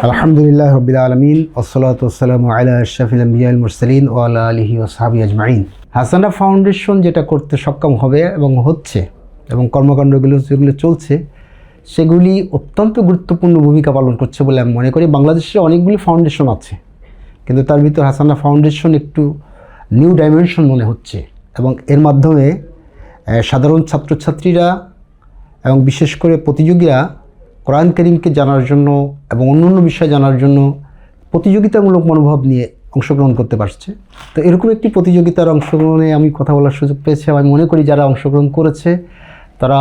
আলহামদুলিল্লাহ রবিল আলমিন ওসলাতাম আলা শফিল আম্বিয়াল মুরসলিন ও আল্লাহ আলহি ওসাহাবি আজমাইন। হাসানা ফাউন্ডেশন যেটা করতে সক্ষম হবে এবং হচ্ছে এবং কর্মকাণ্ডগুলো যেগুলো চলছে, সেগুলি অত্যন্ত গুরুত্বপূর্ণ ভূমিকা পালন করছে বলে আমি মনে করি। বাংলাদেশে অনেকগুলি ফাউন্ডেশন আছে, কিন্তু তার ভিতর হাসানা ফাউন্ডেশন একটু নিউ ডাইমেনশন মনে হচ্ছে এবং এর মাধ্যমে সাধারণ ছাত্রছাত্রীরা এবং বিশেষ করে প্রতিযোগীরা কোরআন করিমকে জানার জন্য এবং অন্য অন্য বিষয় জানার জন্য প্রতিযোগিতামূলক মনোভাব নিয়ে অংশগ্রহণ করতে পারছে। তো এরকম একটি প্রতিযোগিতার অংশগ্রহণে আমি কথা বলার সুযোগ পেয়েছি আমি মনে করি যারা অংশগ্রহণ করেছে, তারা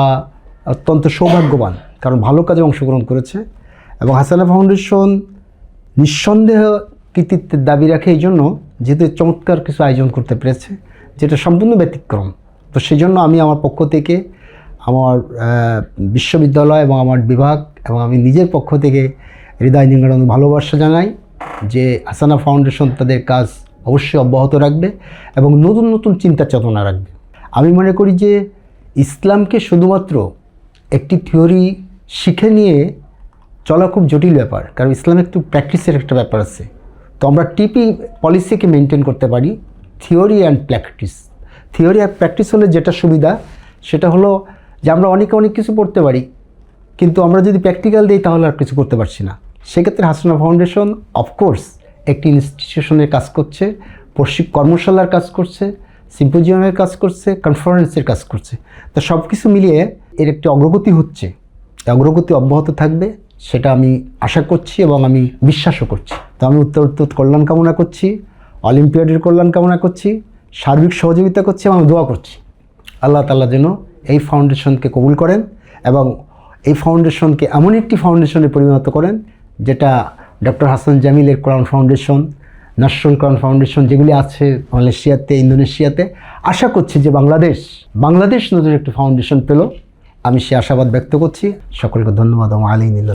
অত্যন্ত সৌভাগ্যবান, কারণ ভালো কাজে অংশগ্রহণ করেছে এবং হাসানা ফাউন্ডেশন নিঃসন্দেহ কৃতিত্বের দাবি রাখে এই জন্য যেহেতু চমৎকার কিছু আয়োজন করতে পেরেছে, যেটা সম্পূর্ণ ব্যতিক্রম। তো সেই জন্য আমি আমার পক্ষ থেকে আমার বিশ্ববিদ্যালয় এবং আমার বিভাগ এবং আমি নিজের পক্ষ থেকে হৃদয় নিংড়ানো ভালোবাসা জানাই যে আসানা ফাউন্ডেশন তাদের কাজ অবশ্যই অব্যাহত রাখবে এবং নতুন নতুন চিন্তা চেতনা রাখবে। আমি মনে করি যে ইসলামকে শুধুমাত্র একটি থিওরি শিখে নিয়ে চলা খুব জটিল ব্যাপার, কারণ ইসলামে একটু প্র্যাকটিসের একটা ব্যাপার আছে। তো আমরা টিপি পলিসিকে মেনটেন করতে পারি, থিওরি অ্যান্ড প্র্যাকটিস। থিওরি আর প্র্যাকটিস হলে যেটা সুবিধা, সেটা হলো যে আমরা অনেকে অনেক কিছু পড়তে পারি, কিন্তু আমরা যদি প্র্যাকটিক্যাল দিই তাহলে আর কিছু করতে পারছি না। সেক্ষেত্রে হাসনা ফাউন্ডেশন অফকোর্স একটি ইনস্টিটিউশনের কাজ করছে, প্রশিক কর্মশালার কাজ করছে সিম্পোজিয়ামের কাজ করছে কনফারেন্সের কাজ করছে। তো সব কিছু মিলিয়ে এর একটি অগ্রগতি হচ্ছে। অগ্রগতি অব্যাহত থাকবে, সেটা আমি আশা করছি এবং আমি বিশ্বাসও করছি। তো আমি উত্তর উত্তর কল্যাণ কামনা করছি, অলিম্পিয়াডের কল্যাণ কামনা করছি, সার্বিক সহযোগিতা করছি এবং আমি দোয়া করছি। আল্লাহ তাআলা যেন এই ফাউন্ডেশনকে কবুল করেন এবং এই ফাউন্ডেশনকে এমন একটি ফাউন্ডেশনে পরিণত করেন, যেটা doctor Hasan জামিলের Quran foundation national Quran foundation যেগুলি আছে মালয়েশিয়াতে, ইন্দোনেশিয়াতে। আশা করছি যে বাংলাদেশ বাংলাদেশ নতুন একটি ফাউন্ডেশন পেল। আমি সে আশাবাদ ব্যক্ত করছি। সকলকে ধন্যবাদ। এবং আলী নীল